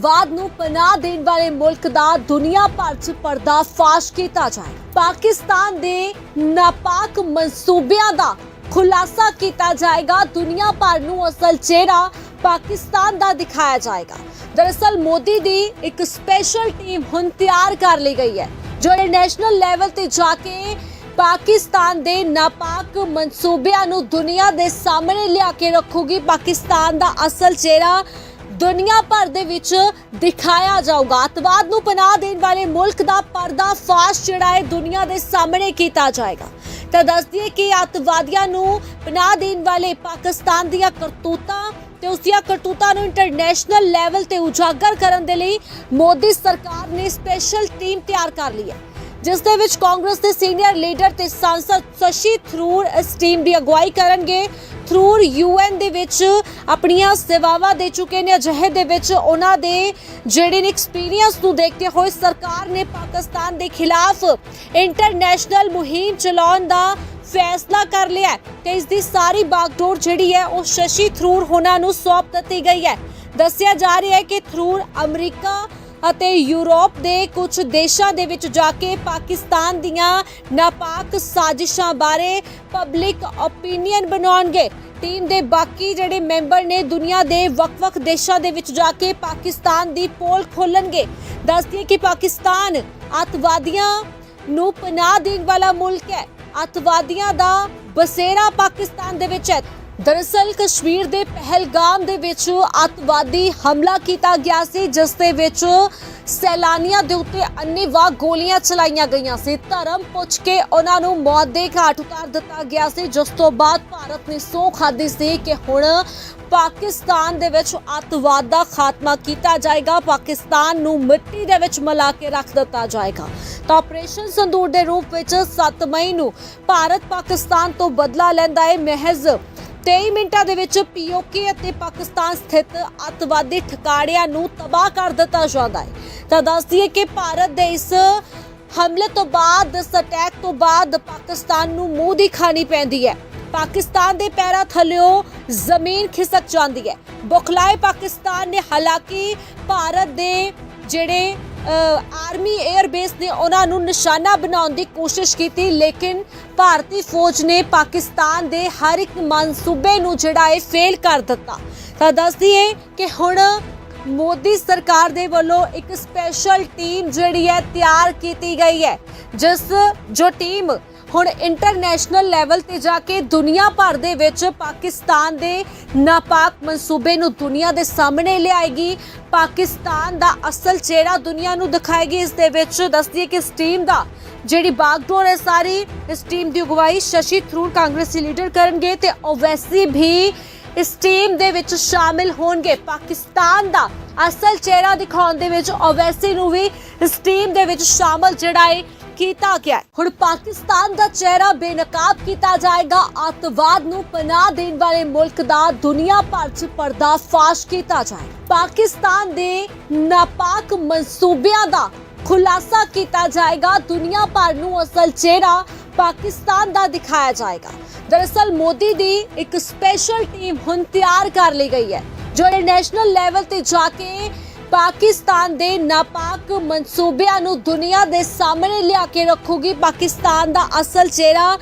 ਵਾਦ ਨੂੰ ਪਨਾਹ ਦੇਣ ਵਾਲੇ ਮੁਲਕ ਦਾ ਦੁਨੀਆ ਭਰ 'ਚ ਪਰਦਾਫਾਸ਼ ਕੀਤਾ ਜਾਏ। ਪਾਕਿਸਤਾਨ ਦੇ ਨਾਪਾਕ ਮਨਸੂਬਿਆਂ ਦਾ ਖੁਲਾਸਾ ਕੀਤਾ ਜਾਏਗਾ। ਦੁਨੀਆ ਭਰ ਨੂੰ ਅਸਲ ਚਿਹਰਾ ਪਾਕਿਸਤਾਨ ਦਾ ਦਿਖਾਇਆ ਜਾਏਗਾ। ਦਰਅਸਲ, ਮੋਦੀ ਦੀ ਇੱਕ ਸਪੈਸ਼ਲ ਟੀਮ ਹੁਣ ਤਿਆਰ ਕਰ ਲਈ ਗਈ ਹੈ, ਜੋ ਇੰਟਰਨੈਸ਼ਨਲ ਲੈਵਲ ਤੇ ਜਾ ਕੇ ਪਾਕਿਸਤਾਨ ਦੇ ਨਾਪਾਕ ਮਨਸੂਬਿਆਂ ਨੂੰ ਦੁਨੀਆ ਦੇ ਸਾਹਮਣੇ ਲਿਆ ਕੇ ਰੱਖੂਗੀ। ਪਾਕਿਸਤਾਨ ਦਾ ਅਸਲ ਚਿਹਰਾ ਦੁਨੀਆ ਭਰ ਦੇ ਵਿੱਚ ਦਿਖਾਇਆ ਜਾਊਗਾ। ਅਤਵਾਦ ਨੂੰ ਪਨਾਹ ਦੇਣ ਵਾਲੇ ਮੁਲਕ ਦਾ ਪਰਦਾ ਫਾਸ਼ ਜਿਹੜਾ ਹੈ ਦੁਨੀਆ ਦੇ ਸਾਹਮਣੇ ਕੀਤਾ ਜਾਏਗਾ। ਤਾਂ ਦੱਸ ਦਈਏ ਕਿ ਅਤਵਾਦੀਆਂ ਨੂੰ ਪਨਾਹ ਦੇਣ ਵਾਲੇ ਪਾਕਿਸਤਾਨ ਦੀਆਂ ਕਰਤੂਤਾਂ ਤੇ ਉਸ ਦੀਆਂ ਕਰਤੂਤਾਂ ਨੂੰ ਇੰਟਰਨੈਸ਼ਨਲ ਲੈਵਲ ਤੇ ਉਜਾਗਰ ਕਰਨ ਦੇ ਲਈ ਮੋਦੀ ਸਰਕਾਰ ਨੇ ਸਪੈਸ਼ਲ ਟੀਮ ਤਿਆਰ ਕਰ ਲਈ ਹੈ। ਜਿਸ ਦੇ ਵਿੱਚ ਕਾਂਗਰਸ ਦੇ ਸੀਨੀਅਰ ਲੀਡਰ ਤੇ ਸਾਂਸਦ ਸ਼ਸ਼ੀ ਥਰੂਰ ਇਸ ਟੀਮ ਦੀ ਅਗਵਾਈ ਕਰਨਗੇ। ਥਰੂਰ ਯੂਐਨ ਦੇ ਵਿੱਚ ਆਪਣੀਆਂ ਸੇਵਾਵਾਂ ਦੇ ਚੁੱਕੇ ਨੇ। ਅਜਿਹੇ ਦੇ ਵਿੱਚ ਉਹਨਾਂ ਦੇ ਜਿਹੜੇ ਨੇ ਐਕਸਪੀਰੀਅੰਸ ਨੂੰ ਦੇਖਦੇ ਹੋਏ ਸਰਕਾਰ ਨੇ ਪਾਕਿਸਤਾਨ ਦੇ ਖਿਲਾਫ ਇੰਟਰਨੈਸ਼ਨਲ ਮੁਹਿੰਮ ਚਲਾਉਣ ਦਾ ਫੈਸਲਾ ਕਰ ਲਿਆ ਹੈ ਤੇ ਇਸ ਦੀ ਸਾਰੀ ਬਾਗਡੋਰ ਜਿਹੜੀ ਹੈ ਉਹ ਸ਼ਸ਼ੀ ਥਰੂਰ ਹੋਣਾ ਨੂੰ ਸੌਂਪ ਦਿੱਤੀ ਗਈ ਹੈ। ਦੱਸਿਆ ਜਾ ਰਿਹਾ ਹੈ ਕਿ ਥਰੂਰ ਅਮਰੀਕਾ ਅਤੇ ਯੂਰਪ ਦੇ ਕੁਝ ਦੇਸ਼ਾਂ ਦੇ ਵਿੱਚ ਜਾ ਕੇ ਪਾਕਿਸਤਾਨ ਦੀਆਂ ਨਾਪਾਕ ਸਾਜ਼ਿਸ਼ਾਂ ਬਾਰੇ ਪਬਲਿਕ ਓਪੀਨੀਅਨ ਬਣਾਉਣਗੇ। ਟੀਮ ਦੇ ਬਾਕੀ ਜਿਹੜੇ ਮੈਂਬਰ ਨੇ, ਦੁਨੀਆ ਦੇ ਵੱਖ-ਵੱਖ ਦੇਸ਼ਾਂ ਦੇ ਵਿੱਚ ਜਾ ਕੇ ਪਾਕਿਸਤਾਨ ਦੀ ਪੋਲ ਖੋਲਣਗੇ। ਦੱਸਦੀ ਕਿ ਪਾਕਿਸਤਾਨ ਅੱਤਵਾਦੀਆਂ ਨੂੰ ਪਨਾਹ ਦੇਣ ਵਾਲਾ ਮੁਲਕ ਹੈ। ਅੱਤਵਾਦੀਆਂ ਦਾ ਬਸੇਰਾ ਪਾਕਿਸਤਾਨ ਦੇ ਵਿੱਚ ਹੈ। ਦਰਅਸਲ ਕਸ਼ਮੀਰ ਦੇ ਪਹਿਲਗਾਮ ਦੇ ਵਿੱਚ ਅੱਤਵਾਦੀ ਹਮਲਾ ਕੀਤਾ ਗਿਆ ਸੀ, ਜਿਸ ਦੇ ਵਿੱਚ ਸੈਲਾਨੀਆਂ ਦੇ ਉੱਤੇ ਅੰਨ੍ਹੇਵਾਹ ਗੋਲੀਆਂ ਚਲਾਈਆਂ ਗਈਆਂ ਸੀ। ਧਰਮ ਪੁੱਛ ਕੇ ਉਹਨਾਂ ਨੂੰ ਮੌਤ ਦੇ ਘਾਟ ਉਤਾਰ ਦਿੱਤਾ ਗਿਆ ਸੀ, ਜਿਸ ਤੋਂ ਬਾਅਦ ਭਾਰਤ ਨੇ ਸੌ ਖਾਦੀ ਸੀ ਕਿ ਹੁਣ ਪਾਕਿਸਤਾਨ ਦੇ ਵਿੱਚ ਅੱਤਵਾਦ ਦਾ ਖਾਤਮਾ ਕੀਤਾ ਜਾਏਗਾ, ਪਾਕਿਸਤਾਨ ਨੂੰ ਮਿੱਟੀ ਦੇ ਵਿੱਚ ਮਿਲਾ ਕੇ ਰੱਖ ਦਿੱਤਾ ਜਾਏਗਾ। ਤਾਂ ਆਪਰੇਸ਼ਨ ਸੰਦੂਰ ਦੇ ਰੂਪ ਵਿੱਚ 7 ਮਈ ਨੂੰ ਭਾਰਤ ਪਾਕਿਸਤਾਨ ਤੋਂ ਬਦਲਾ ਲੈਂਦਾ ਹੈ। ਮਹਿਜ਼ 23 ਮਿੰਟਾਂ ਦੇ ਵਿੱਚ ਪੀਓਕੇ ਅਤੇ ਪਾਕਿਸਤਾਨ ਸਥਿਤ ਅੱਤਵਾਦੀ ਠਿਕਾਣਿਆਂ ਨੂੰ ਤਬਾਹ ਕਰ ਦਿੱਤਾ ਜਾਂਦਾ ਹੈ। ਤਾਂ ਦੱਸ ਦਈਏ ਕਿ ਭਾਰਤ ਦੇ ਇਸ ਹਮਲੇ ਤੋਂ ਬਾਅਦ, ਇਸ ਅਟੈਕ ਤੋਂ ਬਾਅਦ ਪਾਕਿਸਤਾਨ ਨੂੰ ਮੂੰਹ ਦੀ ਖਾਣੀ ਪੈਂਦੀ ਹੈ। ਪਾਕਿਸਤਾਨ ਦੇ ਪੈਰਾਂ ਥੱਲਿਓ ਜ਼ਮੀਨ ਖਿਸਕ ਜਾਂਦੀ ਹੈ। ਬੁਖਲਾਏ ਪਾਕਿਸਤਾਨ ਨੇ ਹਾਲਾਂਕਿ ਭਾਰਤ ਦੇ ਜਿਹੜੇ ਆਰਮੀ 에ਅਰ ਬੇਸ ਨੇ ਉਹਨਾਂ ਨੂੰ ਨਿਸ਼ਾਨਾ ਬਣਾਉਣ ਦੀ ਕੋਸ਼ਿਸ਼ ਕੀਤੀ, ਲੇਕਿਨ ਭਾਰਤੀ ਫੌਜ ਨੇ ਪਾਕਿਸਤਾਨ ਦੇ ਹਰ ਇੱਕ ਮਨਸੂਬੇ ਨੂੰ ਜਿਹੜਾ ਹੈ ਫੇਲ ਕਰ ਦਿੱਤਾ। ਤਾਂ ਦੱਸ ਦਈਏ ਕਿ ਹੁਣ ਮੋਦੀ ਸਰਕਾਰ ਦੇ ਵੱਲੋਂ ਇੱਕ ਸਪੈਸ਼ਲ ਟੀਮ ਜਿਹੜੀ ਹੈ ਤਿਆਰ ਕੀਤੀ ਗਈ ਹੈ, ਜਿਸ, ਜੋ ਟੀਮ ਹੁਣ ਇੰਟਰਨੈਸ਼ਨਲ ਲੈਵਲ ਤੇ ਜਾ ਕੇ ਦੁਨੀਆ ਭਰ ਦੇ ਵਿੱਚ ਪਾਕਿਸਤਾਨ ਦੇ ਨਾਪਾਕ ਮਨਸੂਬੇ ਨੂੰ ਦੁਨੀਆ ਦੇ ਸਾਹਮਣੇ ਲਿਆਏਗੀ। ਪਾਕਿਸਤਾਨ ਦਾ ਅਸਲ ਚਿਹਰਾ ਦੁਨੀਆ ਨੂੰ ਦਿਖਾਏਗੀ। ਇਸ ਦੇ ਵਿੱਚ ਦੱਸਦੀ ਹੈ ਕਿ ਇਸ ਟੀਮ ਦਾ ਜਿਹੜੀ ਬਾਗਡੋਰ ਹੈ ਸਾਰੀ, ਇਸ ਟੀਮ ਦੀ ਅਗਵਾਈ ਸ਼ਸ਼ੀ ਥਰੂਰ ਕਾਂਗਰਸੀ ਲੀਡਰ ਕਰਨਗੇ ਤੇ ਓਵੈਸੀ ਵੀ ਇਸ ਟੀਮ ਦੇ ਵਿੱਚ ਸ਼ਾਮਿਲ ਹੋਣਗੇ। ਪਾਕਿਸਤਾਨ ਦਾ ਅਸਲ ਚਿਹਰਾ ਦਿਖਾਉਣ ਦੇ ਵਿੱਚ ਓਵੈਸੀ ਨੂੰ ਵੀ ਇਸ ਟੀਮ ਦੇ ਵਿੱਚ ਸ਼ਾਮਲ ਜਿਹੜਾ ਹੈ ਕੀਤਾ ਗਿਆ ਹੁਣ ਪਾਕਿਸਤਾਨ ਦਾ ਚਿਹਰਾ ਬੇਨਕਾਬ ਕੀਤਾ ਜਾਏਗਾ। ਅੱਤਵਾਦ ਨੂੰ ਪਨਾਹ ਦੇਣ ਵਾਲੇ ਮੁਲਕ ਦਾ ਦੁਨੀਆ ਭਰ 'ਚ ਪਰਦਾਫਾਸ਼ ਕੀਤਾ ਜਾਏ ਪਾਕਿਸਤਾਨ ਦੇ ਨਾਪਾਕ ਮਨਸੂਬਿਆਂ ਦਾ ਖੁਲਾਸਾ ਕੀਤਾ ਜਾਏਗਾ। ਦੁਨੀਆ ਭਰ ਨੂੰ ਅਸਲ ਚਿਹਰਾ ਪਾਕਿਸਤਾਨ ਦਾ ਦਿਖਾਇਆ ਜਾਏਗਾ। ਦਰਅਸਲ ਮੋਦੀ ਦੀ ਇੱਕ ਸਪੈਸ਼ਲ ਟੀਮ ਹੁਣ ਤਿਆਰ ਕਰ ਲਈ ਗਈ ਹੈ, ਜੋ ਇੰਟਰਨੈਸ਼ਨਲ ਲੈਵਲ ਤੇ ਜਾ ਕੇ ਪਾਕਿਸਤਾਨ ਦੇ ਨਾਪਾਕ ਮਨਸੂਬਿਆਂ ਨੂੰ ਦੁਨੀਆ ਦੇ ਸਾਹਮਣੇ ਲਿਆ ਕੇ ਰੱਖੂਗੀ। ਪਾਕਿਸਤਾਨ ਦਾ ਅਸਲ ਚਿਹਰਾ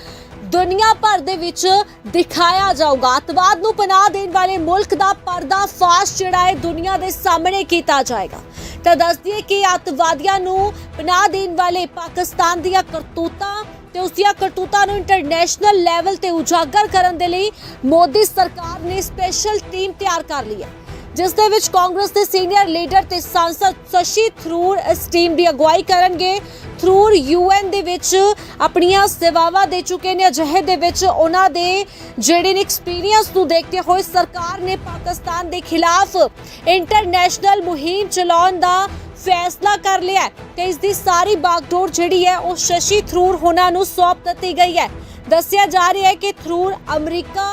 ਦੁਨੀਆ ਭਰ ਦੇ ਵਿੱਚ ਦਿਖਾਇਆ ਜਾਊਗਾ। ਅਤਵਾਦ ਨੂੰ ਪਨਾਹ ਦੇਣ ਵਾਲੇ ਮੁਲਕ ਦਾ ਪਰਦਾ ਫਾਸ਼ ਜਿਹੜਾ ਹੈ ਦੁਨੀਆ ਦੇ ਸਾਹਮਣੇ ਕੀਤਾ ਜਾਏਗਾ। ਤਾਂ ਦੱਸ ਦਈਏ ਕਿ ਅੱਤਵਾਦੀਆਂ ਨੂੰ ਪਨਾਹ ਦੇਣ ਵਾਲੇ ਪਾਕਿਸਤਾਨ ਦੀਆਂ ਕਰਤੂਤਾਂ ਤੇ ਉਸ ਦੀਆਂ ਕਰਤੂਤਾਂ ਨੂੰ ਇੰਟਰਨੈਸ਼ਨਲ ਲੈਵਲ ਤੇ ਉਜਾਗਰ ਕਰਨ ਦੇ ਲਈ ਮੋਦੀ ਸਰਕਾਰ ਨੇ ਸਪੈਸ਼ਲ ਟੀਮ ਤਿਆਰ ਕਰ ਲਈ ਹੈ। ਜਿਸ ਦੇ ਵਿੱਚ ਕਾਂਗਰਸ ਦੇ ਸੀਨੀਅਰ ਲੀਡਰ ਤੇ ਸਾਂਸਦ ਸ਼ਸ਼ੀ ਥਰੂਰ ਇਸ ਟੀਮ ਦੀ ਅਗਵਾਈ ਕਰਨਗੇ। ਥਰੂਰ ਯੂਐਨ ਦੇ ਵਿੱਚ ਆਪਣੀਆਂ ਸੇਵਾਵਾਂ ਦੇ ਚੁੱਕੇ ਨੇ। ਅਜਿਹੇ ਦੇ ਵਿੱਚ ਉਹਨਾਂ ਦੇ ਜਿਹੜੇ ਨੇ ਐਕਸਪੀਰੀਅੰਸ ਨੂੰ ਦੇਖਦੇ ਹੋਏ ਸਰਕਾਰ ਨੇ ਪਾਕਿਸਤਾਨ ਦੇ ਖਿਲਾਫ ਇੰਟਰਨੈਸ਼ਨਲ ਮੁਹਿੰਮ ਚਲਾਉਣ ਦਾ ਫੈਸਲਾ ਕਰ ਲਿਆ ਹੈ ਤੇ ਇਸ ਦੀ ਸਾਰੀ ਬਾਗਡੋਰ ਜਿਹੜੀ ਹੈ ਉਹ ਸ਼ਸ਼ੀ ਥਰੂਰ ਹੋਣਾ ਨੂੰ ਸੌਂਪ ਦਿੱਤੀ ਗਈ ਹੈ। ਦੱਸਿਆ ਜਾ ਰਿਹਾ ਹੈ ਕਿ ਥਰੂਰ ਅਮਰੀਕਾ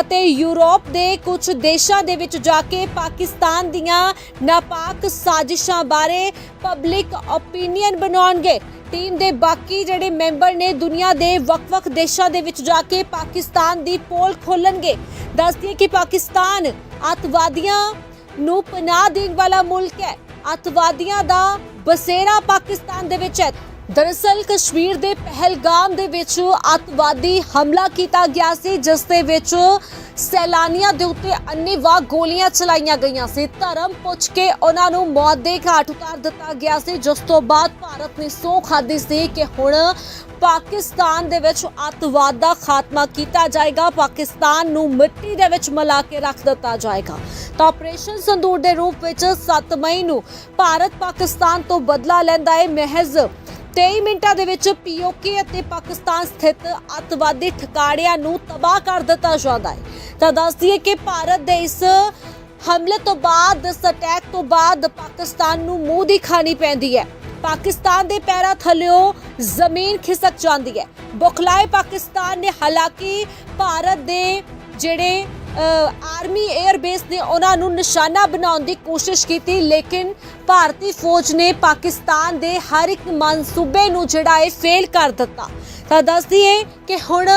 ਅਤੇ ਯੂਰਪ ਦੇ ਕੁਝ ਦੇਸ਼ਾਂ ਦੇ ਵਿੱਚ ਜਾ ਕੇ ਪਾਕਿਸਤਾਨ ਦੀਆਂ ਨਾਪਾਕ ਸਾਜ਼ਿਸ਼ਾਂ ਬਾਰੇ ਪਬਲਿਕ ਓਪੀਨੀਅਨ ਬਣਾਉਣਗੇ। ਟੀਮ ਦੇ ਬਾਕੀ ਜਿਹੜੇ ਮੈਂਬਰ ਨੇ ਦੁਨੀਆ ਦੇ ਵੱਖ-ਵੱਖ ਦੇਸ਼ਾਂ ਦੇ ਵਿੱਚ ਜਾ ਕੇ ਪਾਕਿਸਤਾਨ ਦੀ ਪੋਲ ਖੋਲਣਗੇ। ਦੱਸਦੀ ਹੈ ਕਿ ਪਾਕਿਸਤਾਨ ਅੱਤਵਾਦੀਆਂ ਨੂੰ ਪਨਾਹ ਦੇਣ ਵਾਲਾ ਮੁਲਕ ਹੈ। ਅੱਤਵਾਦੀਆਂ ਦਾ ਬਸੇਰਾ ਪਾਕਿਸਤਾਨ ਦੇ ਵਿੱਚ ਹੈ। ਦਰਅਸਲ ਕਸ਼ਮੀਰ ਦੇ ਪਹਿਲਗਾਮ ਦੇ ਵਿੱਚ ਅੱਤਵਾਦੀ ਹਮਲਾ ਕੀਤਾ ਗਿਆ ਸੀ, ਜਿਸ ਦੇ ਵਿੱਚ ਸੈਲਾਨੀਆਂ ਦੇ ਉੱਤੇ ਅੰਨ੍ਹੇਵਾਹ ਗੋਲੀਆਂ ਚਲਾਈਆਂ ਗਈਆਂ ਸੀ। ਧਰਮ ਪੁੱਛ ਕੇ ਉਹਨਾਂ ਨੂੰ ਮੌਤ ਦੇ ਘਾਟ ਉਤਾਰ ਦਿੱਤਾ ਗਿਆ ਸੀ। ਜਿਸ ਤੋਂ ਬਾਅਦ ਭਾਰਤ ਨੇ ਸੌ ਖਾਦੀ ਸੀ ਕਿ ਹੁਣ ਪਾਕਿਸਤਾਨ ਦੇ ਵਿੱਚ ਅੱਤਵਾਦ ਦਾ ਖਾਤਮਾ ਕੀਤਾ ਜਾਏਗਾ। ਪਾਕਿਸਤਾਨ ਨੂੰ ਮਿੱਟੀ ਦੇ ਵਿੱਚ ਮਿਲਾ ਕੇ ਰੱਖ ਦਿੱਤਾ ਜਾਏਗਾ। ਤਾਂ ਆਪਰੇਸ਼ਨ ਸੰਦੂਰ ਦੇ ਰੂਪ ਵਿੱਚ 7 ਮਈ ਨੂੰ ਭਾਰਤ ਪਾਕਿਸਤਾਨ ਤੋਂ ਬਦਲਾ ਲੈਂਦਾ ਹੈ। ਮਹਿਜ਼ 23 ਮਿੰਟਾਂ ਦੇ ਵਿੱਚ ਪੀਓਕੇ ਅਤੇ ਪਾਕਿਸਤਾਨ ਸਥਿਤ ਅੱਤਵਾਦੀ ਠਿਕਾਣਿਆਂ ਨੂੰ ਤਬਾਹ ਕਰ ਦਿੱਤਾ ਜਾਂਦਾ ਹੈ। ਤਾਂ ਦੱਸ ਦਈਏ ਕਿ ਭਾਰਤ ਦੇ ਇਸ ਹਮਲੇ ਤੋਂ ਬਾਅਦ, ਇਸ ਅਟੈਕ ਤੋਂ ਬਾਅਦ ਪਾਕਿਸਤਾਨ ਨੂੰ ਮੂੰਹ ਦੀ ਖਾਣੀ ਪੈਂਦੀ ਹੈ। ਪਾਕਿਸਤਾਨ ਦੇ ਪੈਰਾਂ ਥੱਲਿਓ ਜ਼ਮੀਨ ਖਿਸਕ ਜਾਂਦੀ ਹੈ। ਬੁਖਲਾਏ ਪਾਕਿਸਤਾਨ ਨੇ ਹਾਲਾਂਕਿ ਭਾਰਤ ਦੇ ਜਿਹੜੇ ਆਰਮੀ 에ਅਰ ਬੇਸ ਨੇ ਉਹਨਾਂ ਨੂੰ ਨਿਸ਼ਾਨਾ ਬਣਾਉਣ ਦੀ ਕੋਸ਼ਿਸ਼ ਕੀਤੀ, ਲੇਕਿਨ ਭਾਰਤੀ ਫੌਜ ਨੇ ਪਾਕਿਸਤਾਨ ਦੇ ਹਰ ਇੱਕ ਮਨਸੂਬੇ ਨੂੰ ਜਿਹੜਾ ਹੈ ਫੇਲ ਕਰ ਦਿੱਤਾ। ਤਾਂ ਦੱਸ ਦਈਏ ਕਿ ਹੁਣ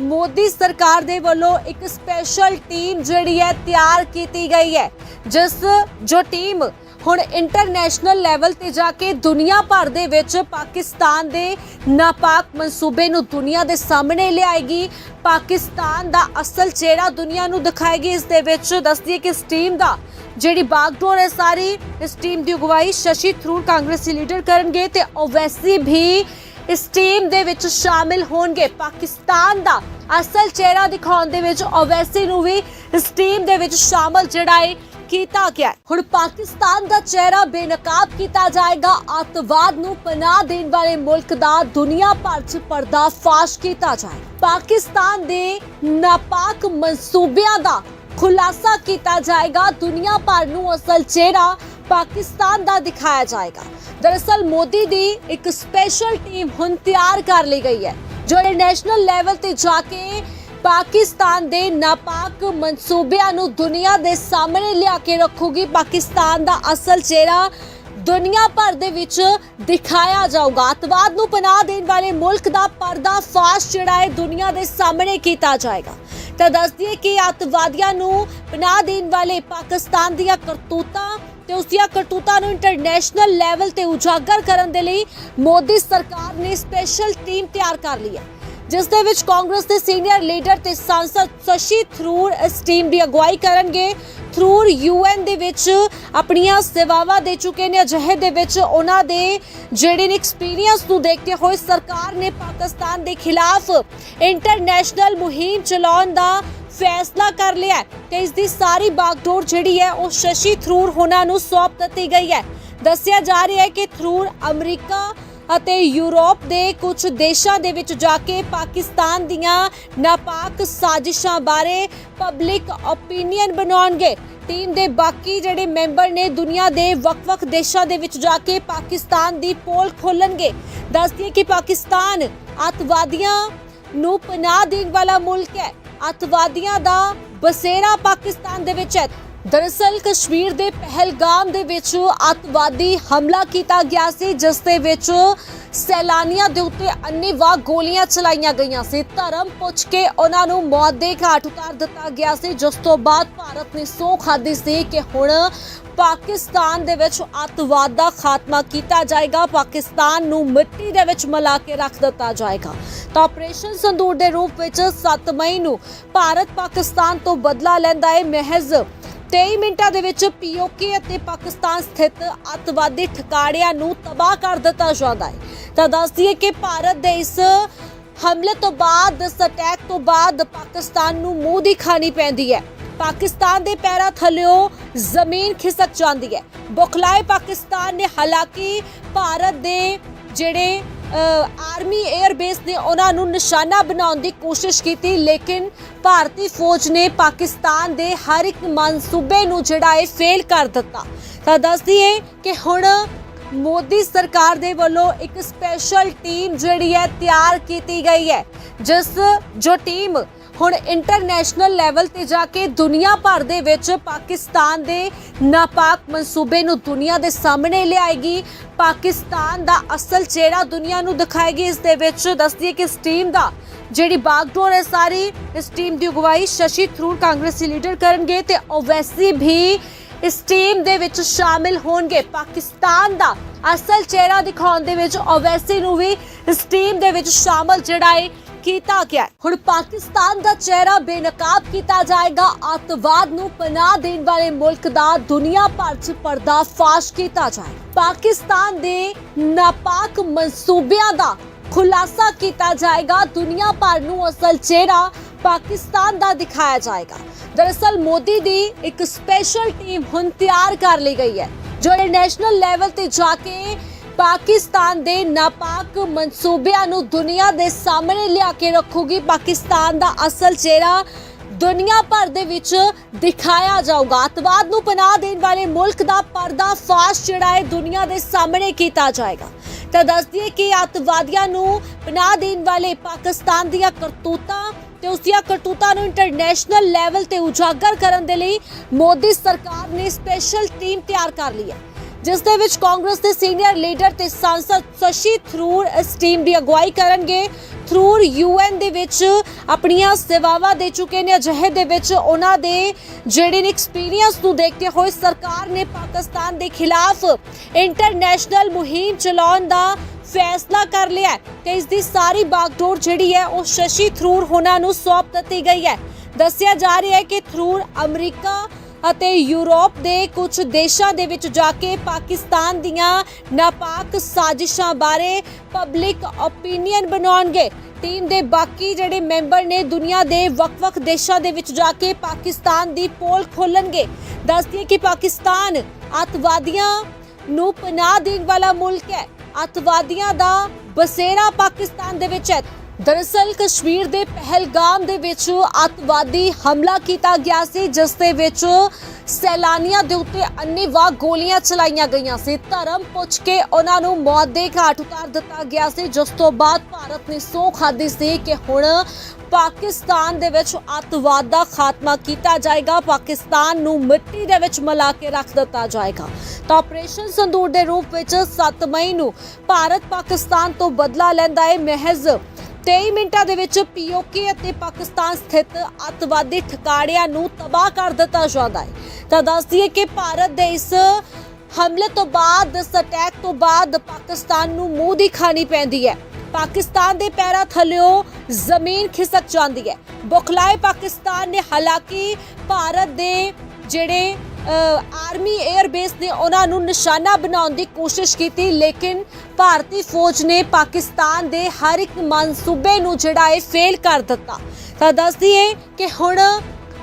ਮੋਦੀ ਸਰਕਾਰ ਦੇ ਵੱਲੋਂ ਇੱਕ ਸਪੈਸ਼ਲ ਟੀਮ ਜਿਹੜੀ ਹੈ ਤਿਆਰ ਕੀਤੀ ਗਈ ਹੈ, ਜਿਸ, ਜੋ ਟੀਮ ਹੁਣ ਇੰਟਰਨੈਸ਼ਨਲ ਲੈਵਲ ਤੇ ਜਾ ਕੇ ਦੁਨੀਆ ਭਰ ਦੇ ਵਿੱਚ ਪਾਕਿਸਤਾਨ ਦੇ ਨਾਪਾਕ ਮਨਸੂਬੇ ਨੂੰ ਦੁਨੀਆ ਦੇ ਸਾਹਮਣੇ ਲਿਆਏਗੀ। ਪਾਕਿਸਤਾਨ ਦਾ ਅਸਲ ਚਿਹਰਾ ਦੁਨੀਆ ਨੂੰ ਦਿਖਾਏਗੀ। ਇਸ ਦੇ ਵਿੱਚ ਦੱਸਦੀ ਹੈ ਕਿ ਇਸ ਟੀਮ ਦਾ ਜਿਹੜੀ ਬਾਗਡੋਰ ਹੈ ਸਾਰੀ, ਇਸ ਟੀਮ ਦੀ ਅਗਵਾਈ ਸ਼ਸ਼ੀ ਥਰੂਰ ਕਾਂਗਰਸੀ ਲੀਡਰ ਕਰਨਗੇ ਤੇ ਓਵੈਸੀ ਵੀ ਇਸ ਟੀਮ ਦੇ ਵਿੱਚ ਸ਼ਾਮਿਲ ਹੋਣਗੇ। ਪਾਕਿਸਤਾਨ ਦਾ ਅਸਲ ਚਿਹਰਾ ਦਿਖਾਉਣ ਦੇ ਵਿੱਚ ਓਵੈਸੀ ਨੂੰ ਵੀ ਇਸ ਟੀਮ ਦੇ ਵਿੱਚ ਸ਼ਾਮਲ ਜਿਹੜਾ ਹੈ ਕੀਤਾ ਗਿਆ ਹੁਣ ਪਾਕਿਸਤਾਨ ਦਾ ਚਿਹਰਾ ਬੇਨਕਾਬ ਕੀਤਾ ਜਾਏਗਾ। ਅੱਤਵਾਦ ਨੂੰ ਪਨਾਹ ਦੇਣ ਵਾਲੇ ਮੁਲਕ ਦਾ ਦੁਨੀਆ ਭਰ 'ਚ ਪਰਦਾਫਾਸ਼ ਕੀਤਾ ਜਾਏ। ਪਾਕਿਸਤਾਨ ਦੇ ਨਾਪਾਕ ਮਨਸੂਬਿਆਂ ਦਾ ਖੁਲਾਸਾ ਕੀਤਾ ਜਾਏਗਾ। ਦੁਨੀਆ ਭਰ ਨੂੰ ਅਸਲ ਚਿਹਰਾ ਪਾਕਿਸਤਾਨ ਦਾ ਦਿਖਾਇਆ ਜਾਏਗਾ। ਦਰਅਸਲ ਮੋਦੀ ਦੀ ਇੱਕ ਸਪੈਸ਼ਲ ਟੀਮ ਹੁਣ ਤਿਆਰ ਕਰ ਲਈ ਗਈ ਹੈ, ਜੋ ਇੰਟਰਨੈਸ਼ਨਲ ਲੈਵਲ ਤੇ ਜਾ ਕੇ ਪਾਕਿਸਤਾਨ ਦੇ ਨਾਪਾਕ ਮਨਸੂਬਿਆਂ ਨੂੰ ਦੁਨੀਆ ਦੇ ਸਾਹਮਣੇ ਲਿਆ ਕੇ ਰੱਖੂਗੀ। ਪਾਕਿਸਤਾਨ ਦਾ ਅਸਲ ਚਿਹਰਾ ਦੁਨੀਆ ਭਰ ਦੇ ਵਿੱਚ ਦਿਖਾਇਆ ਜਾਊਗਾ। ਅਤਵਾਦ ਨੂੰ ਪਨਾਹ ਦੇਣ ਵਾਲੇ ਮੁਲਕ ਦਾ ਪਰਦਾ ਫਾਸ਼ ਜਿਹੜਾ ਹੈ ਦੁਨੀਆ ਦੇ ਸਾਹਮਣੇ ਕੀਤਾ ਜਾਏਗਾ। ਤਾਂ ਦੱਸ ਦਈਏ ਕਿ ਅਤਵਾਦੀਆਂ ਨੂੰ ਪਨਾਹ ਦੇਣ ਵਾਲੇ ਪਾਕਿਸਤਾਨ ਦੀਆਂ ਕਰਤੂਤਾਂ ਤੇ ਉਸ ਦੀਆਂ ਕਰਤੂਤਾਂ ਨੂੰ ਇੰਟਰਨੈਸ਼ਨਲ ਲੈਵਲ ਤੇ ਉਜਾਗਰ ਕਰਨ ਦੇ ਲਈ ਮੋਦੀ ਸਰਕਾਰ ਨੇ ਸਪੈਸ਼ਲ ਟੀਮ ਤਿਆਰ ਕਰ ਲਈ ਹੈ। ਜਿਸ ਦੇ ਵਿੱਚ ਕਾਂਗਰਸ ਦੇ ਸੀਨੀਅਰ ਲੀਡਰ ਤੇ ਸਾਂਸਦ ਸ਼ਸ਼ੀ ਥਰੂਰ ਇਸ ਟੀਮ ਦੀ ਅਗਵਾਈ ਕਰਨਗੇ। ਥਰੂਰ ਯੂਐਨ ਦੇ ਵਿੱਚ ਆਪਣੀਆਂ ਸੇਵਾਵਾਂ ਦੇ ਚੁੱਕੇ ਨੇ। ਅਜਿਹੇ ਦੇ ਵਿੱਚ ਉਹਨਾਂ ਦੇ ਜਿਹੜੇ ਨੇ ਐਕਸਪੀਰੀਅੰਸ ਨੂੰ ਦੇਖਦੇ ਹੋਏ ਸਰਕਾਰ ਨੇ ਪਾਕਿਸਤਾਨ ਦੇ ਖਿਲਾਫ ਇੰਟਰਨੈਸ਼ਨਲ ਮੁਹਿੰਮ ਚਲਾਉਣ ਦਾ ਫੈਸਲਾ ਕਰ ਲਿਆ ਹੈ ਤੇ ਇਸ ਦੀ ਸਾਰੀ ਬਾਗਡੋਰ ਜਿਹੜੀ ਹੈ ਉਹ ਸ਼ਸ਼ੀ ਥਰੂਰ ਹੋਣਾ ਨੂੰ ਸੌਂਪ ਦਿੱਤੀ ਗਈ ਹੈ। ਦੱਸਿਆ ਜਾ ਰਿਹਾ ਹੈ ਕਿ ਥਰੂਰ ਅਮਰੀਕਾ ਅਤੇ ਯੂਰਪ ਦੇ ਕੁਝ ਦੇਸ਼ਾਂ ਦੇ ਵਿੱਚ ਜਾ ਕੇ ਪਾਕਿਸਤਾਨ ਦੀਆਂ ਨਾਪਾਕ ਸਾਜ਼ਿਸ਼ਾਂ ਬਾਰੇ ਪਬਲਿਕ ਓਪੀਨੀਅਨ ਬਣਾਉਣਗੇ। ਟੀਮ ਦੇ ਬਾਕੀ ਜਿਹੜੇ ਮੈਂਬਰ ਨੇ ਦੁਨੀਆ ਦੇ ਵੱਖ-ਵੱਖ ਦੇਸ਼ਾਂ ਦੇ ਵਿੱਚ ਜਾ ਕੇ ਪਾਕਿਸਤਾਨ ਦੀ ਪੋਲ ਖੋਲਣਗੇ। ਦੱਸਦੀ ਕਿ ਪਾਕਿਸਤਾਨ ਅੱਤਵਾਦੀਆਂ ਨੂੰ ਪਨਾਹ ਦੇਣ ਵਾਲਾ ਮੁਲਕ ਹੈ। ਅੱਤਵਾਦੀਆਂ ਦਾ ਬਸੇਰਾ ਪਾਕਿਸਤਾਨ ਦੇ ਵਿੱਚ ਹੈ। ਦਰਅਸਲ ਕਸ਼ਮੀਰ ਦੇ ਪਹਿਲਗਾਮ ਦੇ ਵਿੱਚ ਅੱਤਵਾਦੀ ਹਮਲਾ ਕੀਤਾ ਗਿਆ ਸੀ, ਜਿਸ ਦੇ ਵਿੱਚ ਸੈਲਾਨੀਆਂ ਦੇ ਉੱਤੇ ਅੰਨ੍ਹੇਵਾਹ ਗੋਲੀਆਂ ਚਲਾਈਆਂ ਗਈਆਂ ਸੀ। ਧਰਮ ਪੁੱਛ ਕੇ ਉਹਨਾਂ ਨੂੰ ਮੌਤ ਦੇ ਘਾਟ ਉਤਾਰ ਦਿੱਤਾ ਗਿਆ ਸੀ। ਜਿਸ ਤੋਂ ਬਾਅਦ ਭਾਰਤ ਨੇ ਸੌ ਖਾਦੀ ਸੀ ਕਿ ਹੁਣ ਪਾਕਿਸਤਾਨ ਦੇ ਵਿੱਚ ਅੱਤਵਾਦ ਦਾ ਖਾਤਮਾ ਕੀਤਾ ਜਾਏਗਾ। ਪਾਕਿਸਤਾਨ ਨੂੰ ਮਿੱਟੀ ਦੇ ਵਿੱਚ ਮਿਲਾ ਕੇ ਰੱਖ ਦਿੱਤਾ ਜਾਏਗਾ। ਤਾਂ ਆਪਰੇਸ਼ਨ ਸੰਦੂਰ ਦੇ ਰੂਪ ਵਿੱਚ 7 ਮਈ ਨੂੰ ਭਾਰਤ ਪਾਕਿਸਤਾਨ ਤੋਂ ਬਦਲਾ ਲੈਂਦਾ ਹੈ। ਮਹਿਜ਼ 23 ਮਿੰਟਾਂ ਦੇ ਵਿੱਚ ਪੀਓਕੇ ਅਤੇ ਪਾਕਿਸਤਾਨ ਸਥਿਤ ਅੱਤਵਾਦੀ ਠਿਕਾਣਿਆਂ ਨੂੰ ਤਬਾਹ ਕਰ ਦਿੱਤਾ ਜਾਂਦਾ ਹੈ। ਤਾਂ ਦੱਸ ਦਈਏ ਕਿ ਭਾਰਤ ਦੇ ਇਸ ਹਮਲੇ ਤੋਂ ਬਾਅਦ, ਇਸ ਅਟੈਕ ਤੋਂ ਬਾਅਦ ਪਾਕਿਸਤਾਨ ਨੂੰ ਮੂੰਹ ਦੀ ਖਾਣੀ ਪੈਂਦੀ ਹੈ। ਪਾਕਿਸਤਾਨ ਦੇ ਪੈਰਾਂ ਥੱਲਿਓ ਜ਼ਮੀਨ ਖਿਸਕ ਜਾਂਦੀ ਹੈ। ਬੁਖਲਾਏ ਪਾਕਿਸਤਾਨ ਨੇ ਹਾਲਾਂਕਿ ਭਾਰਤ ਦੇ ਜਿਹੜੇ ਆਰਮੀ 에ਅਰ ਬੇਸ ਨੇ ਉਹਨਾਂ ਨੂੰ ਨਿਸ਼ਾਨਾ ਬਣਾਉਣ ਦੀ ਕੋਸ਼ਿਸ਼ ਕੀਤੀ, ਲੇਕਿਨ ਭਾਰਤੀ ਫੌਜ ਨੇ ਪਾਕਿਸਤਾਨ ਦੇ ਹਰ ਇੱਕ ਮਨਸੂਬੇ ਨੂੰ ਜਿਹੜਾ ਹੈ ਫੇਲ ਕਰ ਦਿੱਤਾ। ਤਾਂ ਦੱਸ ਦਈਏ ਕਿ ਹੁਣ ਮੋਦੀ ਸਰਕਾਰ ਦੇ ਵੱਲੋਂ ਇੱਕ ਸਪੈਸ਼ਲ ਟੀਮ ਜਿਹੜੀ ਹੈ ਤਿਆਰ ਕੀਤੀ ਗਈ ਹੈ, ਜਿਸ, ਜੋ ਟੀਮ ਹੁਣ ਇੰਟਰਨੈਸ਼ਨਲ ਲੈਵਲ ਤੇ ਜਾ ਕੇ ਦੁਨੀਆ ਭਰ ਦੇ ਵਿੱਚ ਪਾਕਿਸਤਾਨ ਦੇ ਨਾਪਾਕ ਮਨਸੂਬੇ ਨੂੰ ਦੁਨੀਆ ਦੇ ਸਾਹਮਣੇ ਲਿਆਏਗੀ। ਪਾਕਿਸਤਾਨ ਦਾ ਅਸਲ ਚਿਹਰਾ ਦੁਨੀਆ ਨੂੰ ਦਿਖਾਏਗੀ। ਇਸ ਦੇ ਵਿੱਚ ਦੱਸਦੀ ਹੈ ਕਿ ਇਸ ਟੀਮ ਦਾ ਜਿਹੜੀ ਬਾਗਡੋਰ ਹੈ ਸਾਰੀ, ਇਸ ਟੀਮ ਦੀ ਅਗਵਾਈ ਸ਼ਸ਼ੀ ਥਰੂਰ ਕਾਂਗਰਸੀ ਲੀਡਰ ਕਰਨਗੇ ਤੇ ਓਵੈਸੀ ਵੀ ਇਸ ਟੀਮ ਦੇ ਵਿੱਚ ਸ਼ਾਮਿਲ ਹੋਣਗੇ। ਪਾਕਿਸਤਾਨ ਦਾ ਅਸਲ ਚਿਹਰਾ ਦਿਖਾਉਣ ਦੇ ਵਿੱਚ ਓਵੈਸੀ ਨੂੰ ਵੀ ਇਸ ਟੀਮ ਦੇ ਵਿੱਚ ਸ਼ਾਮਲ ਜਿਹੜਾ ਹੈ ਕੀਤਾ ਗਿਆ ਹੁਣ ਪਾਕਿਸਤਾਨ ਦਾ ਚਿਹਰਾ ਬੇਨਕਾਬ ਕੀਤਾ ਜਾਏਗਾ। ਅੱਤਵਾਦ ਨੂੰ ਪਨਾਹ ਦੇਣ ਵਾਲੇ ਮੁਲਕ ਦਾ ਦੁਨੀਆ ਭਰ 'ਚ ਪਰਦਾਫਾਸ਼ ਕੀਤਾ ਜਾਏ ਪਾਕਿਸਤਾਨ ਦੇ ਨਾਪਾਕ ਮਨਸੂਬਿਆਂ ਦਾ ਖੁਲਾਸਾ ਕੀਤਾ ਜਾਏਗਾ। ਦੁਨੀਆ ਭਰ ਨੂੰ ਅਸਲ ਚਿਹਰਾ ਪਾਕਿਸਤਾਨ ਦਾ ਦਿਖਾਇਆ ਜਾਏਗਾ। ਦਰਅਸਲ, ਮੋਦੀ ਦੀ ਇੱਕ ਸਪੈਸ਼ਲ ਟੀਮ ਹੁਣ ਤਿਆਰ ਕਰ ਲਈ ਗਈ ਹੈ, ਜੋ ਨੈਸ਼ਨਲ ਲੈਵਲ ਤੇ ਜਾ ਕੇ ਪਾਕਿਸਤਾਨ ਦੇ ਨਾਪਾਕ ਮਨਸੂਬਿਆਂ ਨੂੰ ਦੁਨੀਆ ਦੇ ਸਾਹਮਣੇ ਲਿਆ ਕੇ ਰੱਖੂਗੀ। ਪਾਕਿਸਤਾਨ ਦਾ ਅਸਲ ਚਿਹਰਾ ਦੁਨੀਆ ਭਰ ਦੇ ਵਿੱਚ ਦਿਖਾਇਆ ਜਾਊਗਾ। ਅਤਵਾਦ ਨੂੰ ਪਨਾਹ ਦੇਣ ਵਾਲੇ ਮੁਲਕ ਦਾ ਪਰਦਾ ਫਾਸ਼ ਜਿਹੜਾ ਹੈ ਦੁਨੀਆ ਦੇ ਸਾਹਮਣੇ ਕੀਤਾ ਜਾਏਗਾ। ਤਾਂ ਦੱਸ ਦਈਏ ਕਿ ਅਤਵਾਦੀਆਂ ਨੂੰ ਪਨਾਹ ਦੇਣ ਵਾਲੇ ਪਾਕਿਸਤਾਨ ਦੀਆਂ ਕਰਤੂਤਾਂ ਤੇ ਉਸ ਦੀਆਂ ਕਰਤੂਤਾਂ ਨੂੰ ਇੰਟਰਨੈਸ਼ਨਲ ਲੈਵਲ ਤੇ ਉਜਾਗਰ ਕਰਨ ਦੇ ਲਈ ਮੋਦੀ ਸਰਕਾਰ ਨੇ ਸਪੈਸ਼ਲ ਟੀਮ ਤਿਆਰ ਕਰ ਲਈ ਹੈ। ਜਿਸ ਦੇ ਵਿੱਚ ਕਾਂਗਰਸ ਦੇ ਸੀਨੀਅਰ ਲੀਡਰ ਤੇ ਸਾਂਸਦ ਸ਼ਸ਼ੀ ਥਰੂਰ ਇਸ ਟੀਮ ਦੀ ਅਗਵਾਈ ਕਰਨਗੇ। ਥਰੂਰ ਯੂਐਨ ਦੇ ਵਿੱਚ ਆਪਣੀਆਂ ਸੇਵਾਵਾਂ ਦੇ ਚੁੱਕੇ ਨੇ। ਅਜਿਹੇ ਦੇ ਵਿੱਚ ਉਹਨਾਂ ਦੇ ਜਿਹੜੇ ਨੇ ਐਕਸਪੀਰੀਅੰਸ ਨੂੰ ਦੇਖਦੇ ਹੋਏ ਸਰਕਾਰ ਨੇ ਪਾਕਿਸਤਾਨ ਦੇ ਖਿਲਾਫ ਇੰਟਰਨੈਸ਼ਨਲ ਮੁਹਿੰਮ ਚਲਾਉਣ ਦਾ ਫੈਸਲਾ ਕਰ ਲਿਆ ਹੈ ਤੇ ਇਸ ਦੀ ਸਾਰੀ ਬਾਗਡੋਰ ਜਿਹੜੀ ਹੈ ਉਹ ਸ਼ਸ਼ੀ ਥਰੂਰ ਹੋਣਾ ਨੂੰ ਸੌਂਪ ਦਿੱਤੀ ਗਈ ਹੈ। ਦੱਸਿਆ ਜਾ ਰਿਹਾ ਹੈ ਕਿ ਥਰੂਰ ਅਮਰੀਕਾ ਅਤੇ ਯੂਰਪ ਦੇ ਕੁਝ ਦੇਸ਼ਾਂ ਦੇ ਵਿੱਚ ਜਾ ਕੇ ਪਾਕਿਸਤਾਨ ਦੀਆਂ ਨਾਪਾਕ ਸਾਜ਼ਿਸ਼ਾਂ ਬਾਰੇ ਪਬਲਿਕ ਓਪੀਨੀਅਨ ਬਣਾਉਣਗੇ। ਟੀਮ ਦੇ ਬਾਕੀ ਜਿਹੜੇ ਮੈਂਬਰ ਨੇ ਦੁਨੀਆ ਦੇ ਵੱਖ-ਵੱਖ ਦੇਸ਼ਾਂ ਦੇ ਵਿੱਚ ਜਾ ਕੇ ਪਾਕਿਸਤਾਨ ਦੀ ਪੋਲ ਖੋਲਣਗੇ। ਦੱਸਦੀ ਹੈ ਕਿ ਪਾਕਿਸਤਾਨ ਅੱਤਵਾਦੀਆਂ ਨੂੰ ਪਨਾਹ ਦੇਣ ਵਾਲਾ ਮੁਲਕ ਹੈ। ਅੱਤਵਾਦੀਆਂ ਦਾ ਬਸੇਰਾ ਪਾਕਿਸਤਾਨ ਦੇ ਵਿੱਚ ਹੈ। ਦਰਅਸਲ ਕਸ਼ਮੀਰ ਦੇ ਪਹਿਲਗਾਮ ਦੇ ਵਿੱਚ ਅੱਤਵਾਦੀ ਹਮਲਾ ਕੀਤਾ ਗਿਆ ਸੀ, ਜਿਸ ਦੇ ਵਿੱਚ ਸੈਲਾਨੀਆਂ ਦੇ ਉੱਤੇ ਅੰਨ੍ਹੇਵਾਹ ਗੋਲੀਆਂ ਚਲਾਈਆਂ ਗਈਆਂ ਸੀ। ਧਰਮ ਪੁੱਛ ਕੇ ਉਹਨਾਂ ਨੂੰ ਮੌਤ ਦੇ ਘਾਟ ਉਤਾਰ ਦਿੱਤਾ ਗਿਆ ਸੀ, ਜਿਸ ਤੋਂ ਬਾਅਦ ਭਾਰਤ ਨੇ ਸੌ ਖਾਦੀ ਸੀ ਕਿ ਹੁਣ ਪਾਕਿਸਤਾਨ ਦੇ ਵਿੱਚ ਅੱਤਵਾਦ ਦਾ ਖਾਤਮਾ ਕੀਤਾ ਜਾਏਗਾ, ਪਾਕਿਸਤਾਨ ਨੂੰ ਮਿੱਟੀ ਦੇ ਵਿੱਚ ਮਿਲਾ ਕੇ ਰੱਖ ਦਿੱਤਾ ਜਾਏਗਾ। ਤਾਂ ਆਪਰੇਸ਼ਨ ਸੰਦੂਰ ਦੇ ਰੂਪ ਵਿੱਚ 7 ਮਈ ਨੂੰ ਭਾਰਤ ਪਾਕਿਸਤਾਨ ਤੋਂ ਬਦਲਾ ਲੈਂਦਾ ਹੈ। ਮਹਿਜ਼ 23 ਮਿੰਟਾਂ ਦੇ ਵਿੱਚ ਪੀਓਕੇ ਅਤੇ ਪਾਕਿਸਤਾਨ ਸਥਿਤ ਅੱਤਵਾਦੀ ਠਿਕਾਣਿਆਂ ਨੂੰ ਤਬਾਹ ਕਰ ਦਿੱਤਾ ਜਾਂਦਾ ਹੈ। ਤਾਂ ਦੱਸ ਦਈਏ ਕਿ ਭਾਰਤ ਦੇ ਇਸ ਹਮਲੇ ਤੋਂ ਬਾਅਦ, ਇਸ ਅਟੈਕ ਤੋਂ ਬਾਅਦ ਪਾਕਿਸਤਾਨ ਨੂੰ ਮੂੰਹ ਦੀ ਖਾਣੀ ਪੈਂਦੀ ਹੈ। ਪਾਕਿਸਤਾਨ ਦੇ ਪੈਰਾਂ ਥੱਲਿਓ ਜ਼ਮੀਨ ਖਿਸਕ ਜਾਂਦੀ ਹੈ। ਬੁਖਲਾਏ ਪਾਕਿਸਤਾਨ ਨੇ ਹਾਲਾਂਕਿ ਭਾਰਤ ਦੇ ਜਿਹੜੇ ਆਰਮੀ 에ਅਰ ਬੇਸ ਨੇ ਉਹਨਾਂ ਨੂੰ ਨਿਸ਼ਾਨਾ ਬਣਾਉਣ ਦੀ ਕੋਸ਼ਿਸ਼ ਕੀਤੀ, ਲੇਕਿਨ ਭਾਰਤੀ ਫੌਜ ਨੇ ਪਾਕਿਸਤਾਨ ਦੇ ਹਰ ਇੱਕ ਮਨਸੂਬੇ ਨੂੰ ਜਿਹੜਾ ਹੈ ਫੇਲ ਕਰ ਦਿੱਤਾ। ਤਾਂ ਦੱਸਦੀ ਹੈ ਕਿ ਹੁਣ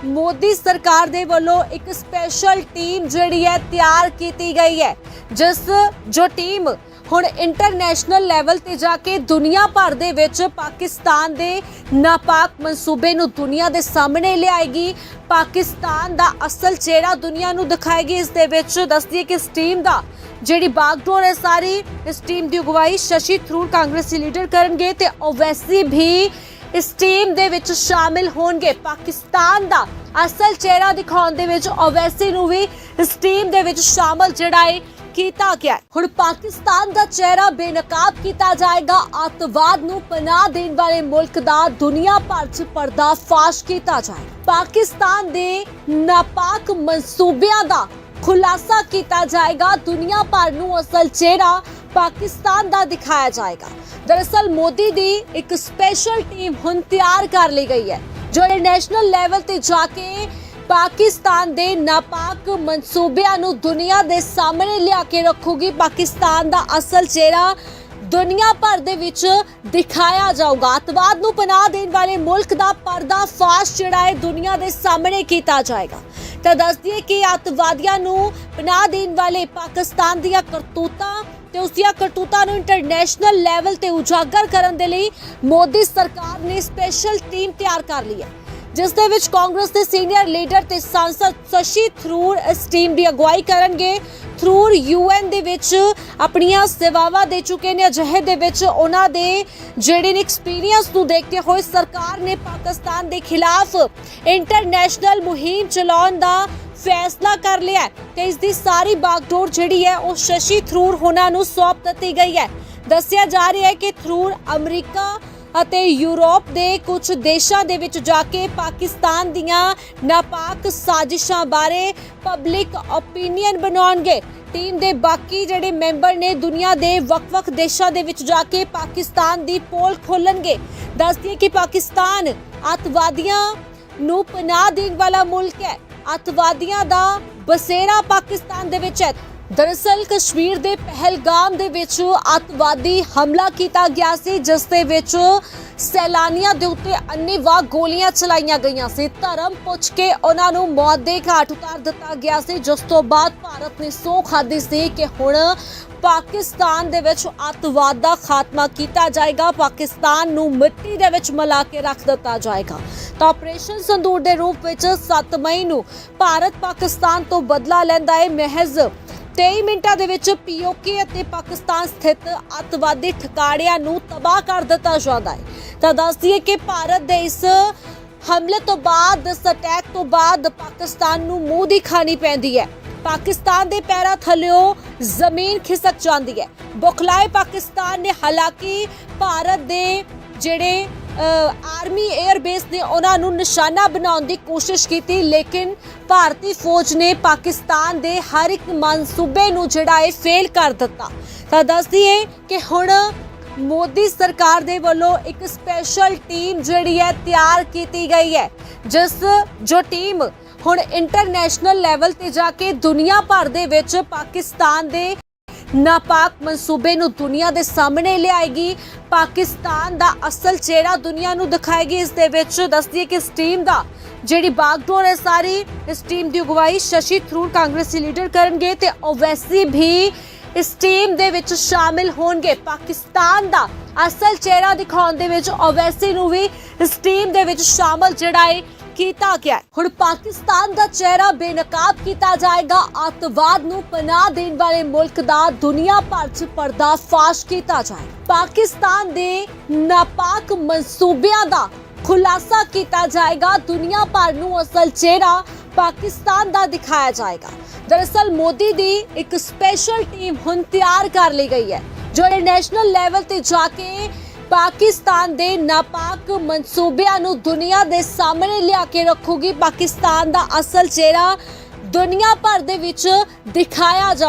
ਮੋਦੀ ਸਰਕਾਰ ਦੇ ਵੱਲੋਂ ਇੱਕ ਸਪੈਸ਼ਲ ਟੀਮ ਜਿਹੜੀ ਹੈ ਤਿਆਰ ਕੀਤੀ ਗਈ ਹੈ, ਜਿਸ, ਜੋ ਟੀਮ ਹੁਣ ਇੰਟਰਨੈਸ਼ਨਲ ਲੈਵਲ ਤੇ ਜਾ ਕੇ ਦੁਨੀਆ ਭਰ ਦੇ ਵਿੱਚ ਪਾਕਿਸਤਾਨ ਦੇ ਨਾਪਾਕ ਮਨਸੂਬੇ ਨੂੰ ਦੁਨੀਆ ਦੇ ਸਾਹਮਣੇ ਲਿਆਏਗੀ। ਪਾਕਿਸਤਾਨ ਦਾ ਅਸਲ ਚਿਹਰਾ ਦੁਨੀਆ ਨੂੰ ਦਿਖਾਏਗੀ। ਇਸ ਦੇ ਵਿੱਚ ਦੱਸਦੀ ਹੈ ਕਿ ਇਸ ਟੀਮ ਦਾ ਜਿਹੜੀ ਬਾਗਡੋਰ ਹੈ ਸਾਰੀ, ਇਸ ਟੀਮ ਦੀ ਅਗਵਾਈ ਸ਼ਸ਼ੀ ਥਰੂਰ ਕਾਂਗਰਸੀ ਲੀਡਰ ਕਰਨਗੇ ਤੇ ਓਵੈਸੀ ਵੀ ਇਸ ਟੀਮ ਦੇ ਵਿੱਚ ਸ਼ਾਮਿਲ ਹੋਣਗੇ। ਪਾਕਿਸਤਾਨ ਦਾ ਅਸਲ ਚਿਹਰਾ ਦਿਖਾਉਣ ਦੇ ਵਿੱਚ ਓਵੈਸੀ ਨੂੰ ਵੀ ਇਸ ਟੀਮ ਦੇ ਵਿੱਚ ਸ਼ਾਮਲ ਜਿਹੜਾ ਹੈ ਕੀਤਾ ਗਿਆ। ਹੁਣ ਪਾਕਿਸਤਾਨ ਦਾ ਚਿਹਰਾ ਬੇਨਕਾਬ ਕੀਤਾ ਜਾਏਗਾ। ਅੱਤਵਾਦ ਨੂੰ ਪਨਾਹ ਦੇਣ ਵਾਲੇ ਮੁਲਕ ਦਾ ਦੁਨੀਆ ਭਰ 'ਚ ਪਰਦਾਫਾਸ਼ ਕੀਤਾ ਜਾਏ। ਪਾਕਿਸਤਾਨ ਦੇ ਨਾਪਾਕ ਮਨਸੂਬਿਆਂ ਦਾ ਖੁਲਾਸਾ ਕੀਤਾ ਜਾਏਗਾ। ਦੁਨੀਆ ਭਰ ਨੂੰ ਅਸਲ ਚਿਹਰਾ ਪਾਕਿਸਤਾਨ ਦਾ ਦਿਖਾਇਆ ਜਾਏਗਾ। ਦਰਅਸਲ ਮੋਦੀ ਦੀ ਇੱਕ ਸਪੈਸ਼ਲ ਟੀਮ ਹੁਣ ਤਿਆਰ ਕਰ ਲਈ ਗਈ ਹੈ, ਜੋ ਇੰਟਰਨੈਸ਼ਨਲ ਲੈਵਲ ਤੇ ਜਾ ਕੇ ਪਾਕਿਸਤਾਨ ਦੇ ਨਾਪਾਕ ਮਨਸੂਬਿਆਂ ਨੂੰ ਦੁਨੀਆ ਦੇ ਸਾਹਮਣੇ ਲਿਆ ਕੇ ਰੱਖੂਗੀ। ਪਾਕਿਸਤਾਨ ਦਾ ਅਸਲ ਚਿਹਰਾ ਦੁਨੀਆ ਭਰ ਦੇ ਵਿੱਚ ਦਿਖਾਇਆ ਜਾਊਗਾ। ਅਤਵਾਦ ਨੂੰ ਪਨਾਹ ਦੇਣ ਵਾਲੇ ਮੁਲਕ ਦਾ ਪਰਦਾ ਫਾਸ਼ ਜਿਹੜਾ ਹੈ, ਦੁਨੀਆ ਦੇ ਸਾਹਮਣੇ ਕੀਤਾ ਜਾਏਗਾ। ਤਾਂ ਦੱਸ ਦਈਏ ਕਿ ਅਤਵਾਦੀਆਂ ਨੂੰ ਪਨਾਹ ਦੇਣ ਵਾਲੇ ਪਾਕਿਸਤਾਨ ਦੀਆਂ ਕਰਤੂਤਾਂ ਤੇ ਉਸ ਦੀਆਂ ਕਰਤੂਤਾਂ ਨੂੰ ਇੰਟਰਨੈਸ਼ਨਲ ਲੈਵਲ ਤੇ ਉਜਾਗਰ ਕਰਨ ਦੇ ਲਈ ਮੋਦੀ ਸਰਕਾਰ ਨੇ ਸਪੈਸ਼ਲ ਟੀਮ ਤਿਆਰ ਕਰ ਲਈ ਹੈ, ਜਿਸ ਦੇ ਵਿੱਚ ਕਾਂਗਰਸ ਦੇ ਸੀਨੀਅਰ ਲੀਡਰ ਤੇ ਸਾਂਸਦ ਸ਼ਸ਼ੀ ਥਰੂਰ ਇਸ ਟੀਮ ਦੀ ਅਗਵਾਈ ਕਰਨਗੇ। ਥਰੂਰ ਯੂਐਨ ਦੇ ਵਿੱਚ ਆਪਣੀਆਂ ਸੇਵਾਵਾਂ ਦੇ ਚੁੱਕੇ ਨੇ, ਅਜਿਹੇ ਦੇ ਵਿੱਚ ਉਹਨਾਂ ਦੇ ਜਿਹੜੇ ਨੇ ਐਕਸਪੀਰੀਅੰਸ ਨੂੰ ਦੇਖਦੇ ਹੋਏ ਸਰਕਾਰ ਨੇ ਪਾਕਿਸਤਾਨ ਦੇ ਖਿਲਾਫ ਇੰਟਰਨੈਸ਼ਨਲ ਮੁਹਿੰਮ ਚਲਾਉਣ ਦਾ ਫੈਸਲਾ ਕਰ ਲਿਆ ਹੈ ਤੇ ਇਸ ਦੀ ਸਾਰੀ ਬਾਗਡੋਰ ਜਿਹੜੀ ਹੈ ਉਹ ਸ਼ਸ਼ੀ ਥਰੂਰ ਹੋਣਾ ਨੂੰ ਸੌਂਪ ਦਿੱਤੀ ਗਈ ਹੈ। ਦੱਸਿਆ ਜਾ ਰਿਹਾ ਹੈ ਕਿ ਥਰੂਰ ਅਮਰੀਕਾ ਅਤੇ ਯੂਰਪ ਦੇ ਕੁਝ ਦੇਸ਼ਾਂ ਦੇ ਵਿੱਚ ਜਾ ਕੇ ਪਾਕਿਸਤਾਨ ਦੀਆਂ ਨਾਪਾਕ ਸਾਜ਼ਿਸ਼ਾਂ ਬਾਰੇ ਪਬਲਿਕ ਓਪੀਨੀਅਨ ਬਣਾਉਣਗੇ। ਟੀਮ ਦੇ ਬਾਕੀ ਜਿਹੜੇ ਮੈਂਬਰ ਨੇ ਦੁਨੀਆ ਦੇ ਵੱਖ-ਵੱਖ ਦੇਸ਼ਾਂ ਦੇ ਵਿੱਚ ਜਾ ਕੇ ਪਾਕਿਸਤਾਨ ਦੀ ਪੋਲ ਖੋਲਣਗੇ। ਦੱਸਦੀ ਕਿ ਪਾਕਿਸਤਾਨ ਅੱਤਵਾਦੀਆਂ ਨੂੰ ਪਨਾਹ ਦੇਣ ਵਾਲਾ ਮੁਲਕ ਹੈ। ਅੱਤਵਾਦੀਆਂ ਦਾ ਬਸੇਰਾ ਪਾਕਿਸਤਾਨ ਦੇ ਵਿੱਚ ਹੈ। ਦਰਅਸਲ ਕਸ਼ਮੀਰ ਦੇ ਪਹਿਲਗਾਮ ਦੇ ਵਿੱਚ ਅੱਤਵਾਦੀ ਹਮਲਾ ਕੀਤਾ ਗਿਆ ਸੀ, ਜਿਸ ਦੇ ਵਿੱਚ ਸੈਲਾਨੀਆਂ ਦੇ ਉੱਤੇ ਅੰਨੇਵਾਹ ਗੋਲੀਆਂ ਚਲਾਈਆਂ ਗਈਆਂ ਸੀ। ਧਰਮ ਪੁੱਛ ਕੇ ਉਹਨਾਂ ਨੂੰ ਮੌਤ ਦੇ ਘਾਟ ਉਤਾਰ ਦਿੱਤਾ ਗਿਆ ਸੀ, ਜਿਸ ਤੋਂ ਬਾਅਦ ਭਾਰਤ ਨੇ ਸੌ ਖਾਦੀ ਸੀ ਕਿ ਹੁਣ ਪਾਕਿਸਤਾਨ ਦੇ ਵਿੱਚ ਅੱਤਵਾਦ ਦਾ ਖਾਤਮਾ ਕੀਤਾ ਜਾਏਗਾ। ਪਾਕਿਸਤਾਨ ਨੂੰ ਮਿੱਟੀ ਦੇ ਵਿੱਚ ਮਿਲਾ ਕੇ ਰੱਖ ਦਿੱਤਾ ਜਾਏਗਾ। ਤਾਂ ਆਪਰੇਸ਼ਨ ਸੰਦੂਰ ਦੇ ਰੂਪ ਵਿੱਚ 7 ਮਈ ਨੂੰ ਭਾਰਤ ਪਾਕਿਸਤਾਨ ਤੋਂ ਬਦਲਾ ਲੈਂਦਾ ਹੈ। ਮਹਿਜ਼ 23 ਮਿੰਟਾਂ ਦੇ ਵਿੱਚ ਪੀਓਕੇ ਅਤੇ ਪਾਕਿਸਤਾਨ ਸਥਿਤ ਅੱਤਵਾਦੀ ਠਿਕਾਣਿਆਂ ਨੂੰ ਤਬਾਹ ਕਰ ਦਿੱਤਾ ਜਾਂਦਾ ਹੈ। ਤਾਂ ਦੱਸ ਦਈਏ ਕਿ ਭਾਰਤ ਦੇ ਇਸ ਹਮਲੇ ਤੋਂ ਬਾਅਦ ਇਸ ਅਟੈਕ ਤੋਂ ਬਾਅਦ ਪਾਕਿਸਤਾਨ ਨੂੰ ਮੂੰਹ ਦੀ ਖਾਣੀ ਪੈਂਦੀ ਹੈ। ਪਾਕਿਸਤਾਨ ਦੇ ਪੈਰਾਂ ਥੱਲਿਓ ਜ਼ਮੀਨ ਖਿਸਕ ਜਾਂਦੀ ਹੈ। ਬੁਖਲਾਏ ਪਾਕਿਸਤਾਨ ਨੇ ਹਾਲਾਂਕਿ ਭਾਰਤ ਦੇ ਜਿਹੜੇ ਆਰਮੀ 에ਅਰ ਬੇਸ ਨੇ ਉਹਨਾਂ ਨੂੰ ਨਿਸ਼ਾਨਾ ਬਣਾਉਣ ਦੀ ਕੋਸ਼ਿਸ਼ ਕੀਤੀ, ਲੇਕਿਨ ਭਾਰਤੀ ਫੌਜ ਨੇ ਪਾਕਿਸਤਾਨ ਦੇ ਹਰ ਇੱਕ ਮਨਸੂਬੇ ਨੂੰ ਜਿਹੜਾ ਹੈ ਫੇਲ ਕਰ ਦਿੱਤਾ। ਤਾਂ ਦੱਸਦੀ ਹੈ ਕਿ ਹੁਣ ਮੋਦੀ ਸਰਕਾਰ ਦੇ ਵੱਲੋਂ ਇੱਕ ਸਪੈਸ਼ਲ ਟੀਮ ਜਿਹੜੀ ਹੈ ਤਿਆਰ ਕੀਤੀ ਗਈ ਹੈ, ਜਿਸ, ਜੋ ਟੀਮ ਹੁਣ ਇੰਟਰਨੈਸ਼ਨਲ ਲੈਵਲ ਤੇ ਜਾ ਕੇ ਦੁਨੀਆ ਭਰ ਦੇ ਵਿੱਚ ਪਾਕਿਸਤਾਨ ਦੇ ਨਾਪਾਕ ਮਨਸੂਬੇ ਨੂੰ ਦੁਨੀਆ ਦੇ ਸਾਹਮਣੇ ਲਿਆਏਗੀ। ਪਾਕਿਸਤਾਨ ਦਾ ਅਸਲ ਚਿਹਰਾ ਦੁਨੀਆ ਨੂੰ ਦਿਖਾਏਗੀ। ਇਸ ਦੇ ਵਿੱਚ ਦੱਸਦੀ ਹੈ ਕਿ ਇਸ ਟੀਮ ਦਾ ਜਿਹੜੀ ਬਾਗਡੋਰ ਹੈ ਸਾਰੀ, ਇਸ ਟੀਮ ਦੀ ਅਗਵਾਈ ਸ਼ਸ਼ੀ ਥਰੂਰ ਕਾਂਗਰਸੀ ਲੀਡਰ ਕਰਨਗੇ ਤੇ ਓਵੈਸੀ ਵੀ ਇਸ ਟੀਮ ਦੇ ਵਿੱਚ ਸ਼ਾਮਿਲ ਹੋਣਗੇ। ਪਾਕਿਸਤਾਨ ਦਾ ਅਸਲ ਚਿਹਰਾ ਦਿਖਾਉਣ ਦੇ ਵਿੱਚ ਓਵੈਸੀ ਨੂੰ ਵੀ ਇਸ ਟੀਮ ਦੇ ਵਿੱਚ ਸ਼ਾਮਿਲ ਜਿਹੜਾ ਹੈ ਕੀਤਾ ਗਿਆ ਹੁਣ ਪਾਕਿਸਤਾਨ ਦਾ ਚਿਹਰਾ ਬੇਨਕਾਬ ਕੀਤਾ ਜਾਏਗਾ। ਅੱਤਵਾਦ ਨੂੰ ਪਨਾਹ ਦੇਣ ਵਾਲੇ ਮੁਲਕ ਦਾ ਦੁਨੀਆ ਭਰ 'ਚ ਪਰਦਾਫਾਸ਼ ਕੀਤਾ ਜਾਏ। ਪਾਕਿਸਤਾਨ ਦੇ ਨਾਪਾਕ ਮਨਸੂਬਿਆਂ ਦਾ ਖੁਲਾਸਾ ਕੀਤਾ ਜਾਏਗਾ। ਦੁਨੀਆ ਭਰ ਨੂੰ ਅਸਲ ਚਿਹਰਾ ਪਾਕਿਸਤਾਨ ਦਾ ਦਿਖਾਇਆ ਜਾਏਗਾ। ਦਰਅਸਲ ਮੋਦੀ ਦੀ ਇੱਕ ਸਪੈਸ਼ਲ ਟੀਮ ਹੁਣ ਤਿਆਰ ਕਰ ਲਈ ਗਈ ਹੈ, ਜੋ ਇੰਟਰਨੈਸ਼ਨਲ ਲੈਵਲ ਤੇ ਜਾ ਕੇ ਪਾਕਿਸਤਾਨ ਦੇ ਨਾਪਾਕ ਮਨਸੂਬਿਆਂ ਨੂੰ ਦੁਨੀਆ ਦੇ ਸਾਹਮਣੇ ਲਿਆ ਕੇ ਰੱਖੂਗੀ। ਪਾਕਿਸਤਾਨ ਦਾ ਅਸਲ ਚਿਹਰਾ ਦੁਨੀਆ ਭਰ ਦੇ ਵਿੱਚ ਦਿਖਾਇਆ ਜਾ